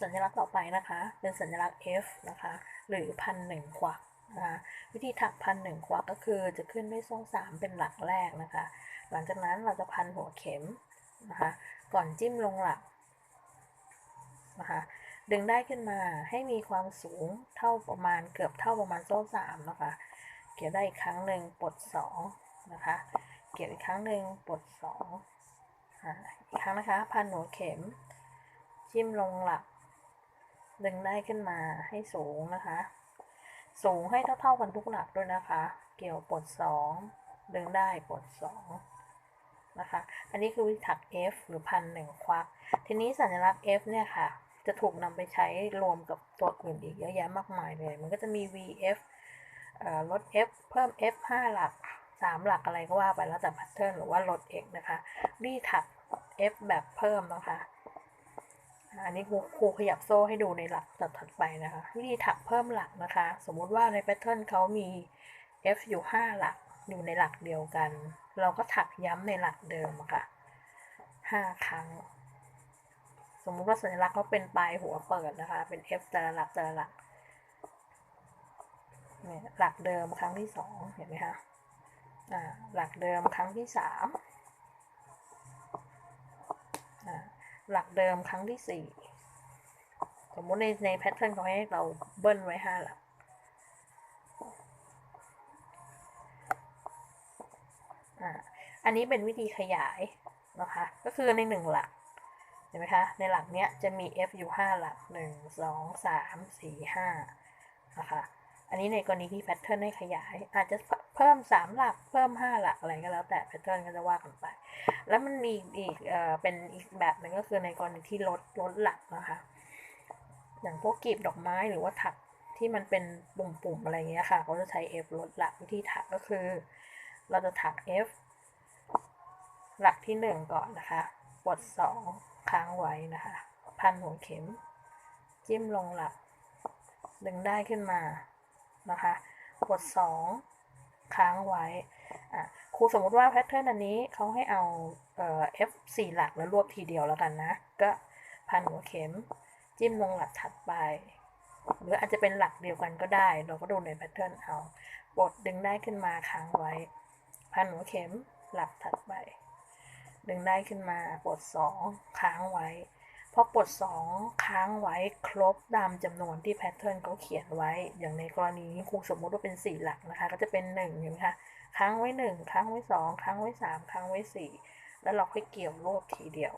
สัญลักษณ์ต่อไปนะคะ เป็นสัญลักษณ์ F นะคะ หรือพันหนึ่งควักนะคะวิธีถักพันหนึ่งควักก็คือจะขึ้นด้วยโซ่สามเป็นหลักแรกนะคะ หลังจากนั้นเราจะพันหัวเข็มนะคะ ก่อนจิ้มลงหลักนะคะ ดึงได้ขึ้นมาให้มีความสูงเท่าประมาณเกือบเท่าประมาณโซ่สามนะคะ เกี่ยวได้อีกครั้งหนึ่งปลดสองนะคะ เกี่ยวอีกครั้งหนึ่งปลดสองอีกครั้งนะคะ พันหัวเข็ม จิ้มลงหลัก ดึงได้ขึ้นมาให้สูงนะคะ สูงให้เท่าๆกันทุกหลักด้วยนะคะ เกี่ยวปลดสองดึงได้ปลดสองนะคะ อันนี้คือวิธีถัก F หรือพันหนึ่งควัก ทีนี้สัญลักษณ์ F เนี่ยค่ะ จะถูกนำไปใช้รวมกับตัวอื่นอีกเยอะแยะมากมายเลย มันก็จะมี VF ลด F เพิ่ม F 5 หลัก 3 หลักอะไรก็ว่าไปแล้วแต่แพทเทิร์นหรือว่าลด X นะคะ รีถัก F แบบเพิ่มนะคะ อันนี้ครูขยับโซ่ให้ดูในหลักถัดไปนะคะ วิธีถักเพิ่มหลักนะคะ สมมุติว่าในแพทเทิร์นเขามี F อยู่ 5 หลักอยู่ในหลักเดียวกัน เราก็ถักย้ำในหลักเดิมะค่ะ5ครั้ง สมมุติว่าสัญลักษณ์เขาเป็นปลายหัวเปิดนะคะ เป็น F แต่ละหลักแต่ละหลักเนี่ยหลักเดิมครั้งที่สองเห็นไหมคะอ่าหลักเดิมครั้งที่สามอ่า หลักเดิมครั้งที่สี่สมมุติในในแพทเทิร์นเขาให้เราเบิ้ลไว้ห้าหลัก อันนี้เป็นวิธีขยายนะคะ ก็คือในหนึ่งหลัก เห็นไหมคะ ในหลักเนี้ยจะมี f อยู่5หลัก1 2 3 4 5นะคะ อันนี้ในกรณีที่แพทเทิร์นให้ขยาย อาจจะเพิ่ม 3 หลัก เพิ่ม 5 หลักอะไรก็แล้วแต่แพทเทิร์นก็จะว่ากันไป แล้วมันมีอีกเอ่อเป็นอีกแบบหนึ่งก็คือในกรณีที่ลดลดหลักนะคะอย่างพวกกลีบดอกไม้หรือว่าถักที่มันเป็นปุ่มๆอะไรเงี้ยค่ะเขาจะใช้ f ลดหลักวิธีถักก็คือ เราจะถัก f หลักที่หนึ่งก่อนนะคะปลดสองค้างไว้นะคะ พันหัวเข็ม จิ้มลงหลัก ดึงได้ขึ้นมา นะคะปลดสองค้างไว้ครูสมมติว่าแพทเทิร์นอันนี้เขาให้เอาเอ่อ f สี่หลักแล้วรวบทีเดียวแล้วกันนะ ก็พันหัวเข็ม จิ้มลงหลักถัดไป หรืออาจจะเป็นหลักเดียวกันก็ได้ เราก็ดูในแพทเทิร์นเอาปลดดึงได้ขึ้นมาค้างไว้ พันหัวเข็มหลักถัดไป ดึงได้ขึ้นมาปลดสองค้างไว้ พอปลดสองค้างไว้ครบตามจำนวนที่แพทเทิร์นเขาเขียนไว้ อย่างในกรณีนี้ครูสมมติว่าเป็นสี่หลักนะคะ ก็จะเป็นหนึ่งนไหมคะค้างไว้หนึ่งค้างไว้สองค้างไว้สามค้างไว้สี่แล้วเราค่อยเกี่ยวรวบทีเดียว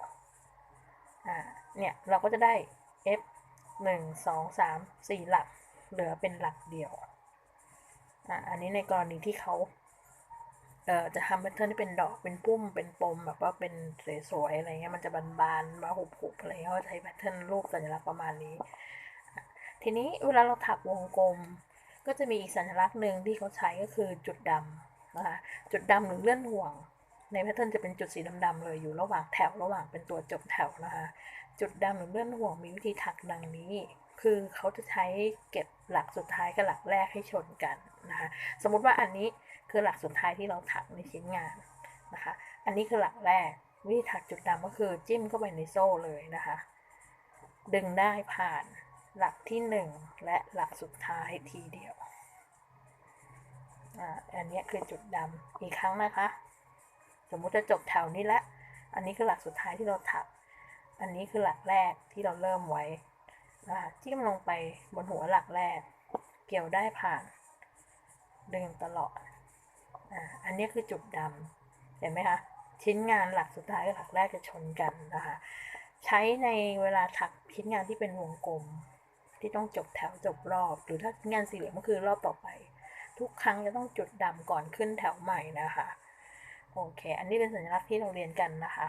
อ่า เนี่ย เราก็จะได้ f หนึ่งสองสามสี่หลัก เหลือเป็นหลักเดียว อ่า อันนี้ในกรณีที่เขา เอ่อจะทำแพทเทิร์นที่เป็นดอกเป็นปุ้มเป็นปมแบบว่าเป็นสวยๆอะไรเงี้ยมันจะบานๆมาหุบๆอะไรเงี้ยเขาใช้แพทเทิร์นรูปสัญลักษณ์ประมาณนี้ ทีนี้เวลาเราถักวงกลม ก็จะมีอีกสัญลักษณ์หนึ่งที่เขาใช้ก็คือจุดดำนะคะจุดดำหรือเลื่อนห่วง ในแพทเทิร์นจะเป็นจุดสีดำๆเลยอยู่ระหว่างแถวระหว่างเป็นตัวจบแถวนะคะจุดดำหรือเลื่อนห่วงมีวิธีถักดังนี้ คือเขาจะใช้เก็บหลักสุดท้ายกับหลักแรกให้ชนกันนะคะสมมุติว่าอันนี้ คือหลักสุดท้ายที่เราถักในชิ้นงานนะคะ อันนี้คือหลักแรก วิธีถักจุดดำก็คือจิ้มเข้าไปในโซ่เลยนะคะ ดึงได้ผ่านหลักที่หนึ่งและหลักสุดท้ายทีเดียวอ่าอันนี้คือจุดดำอีกครั้งนะคะ สมมุติจะจบแถวนี้แล้วอันนี้คือหลักสุดท้ายที่เราถัก อันนี้คือหลักแรกที่เราเริ่มไว้นะคะจิ้มลงไปบนหัวหลักแรก เกี่ยวได้ผ่าน ดึงตลอด อันนี้คือจุดดำเห็นไหมคะ ชิ้นงานหลักสุดท้ายกับหลักแรกจะชนกันนะคะ ใช้ในเวลาถักชิ้นงานที่เป็นวงกลม ที่ต้องจบแถวจบรอบ หรือถ้างานสี่เหลี่ยมก็คือรอบต่อไป ทุกครั้งจะต้องจุดดำก่อนขึ้นแถวใหม่นะคะ โอเค อันนี้เป็นสัญลักษณ์ที่เราเรียนกันนะคะ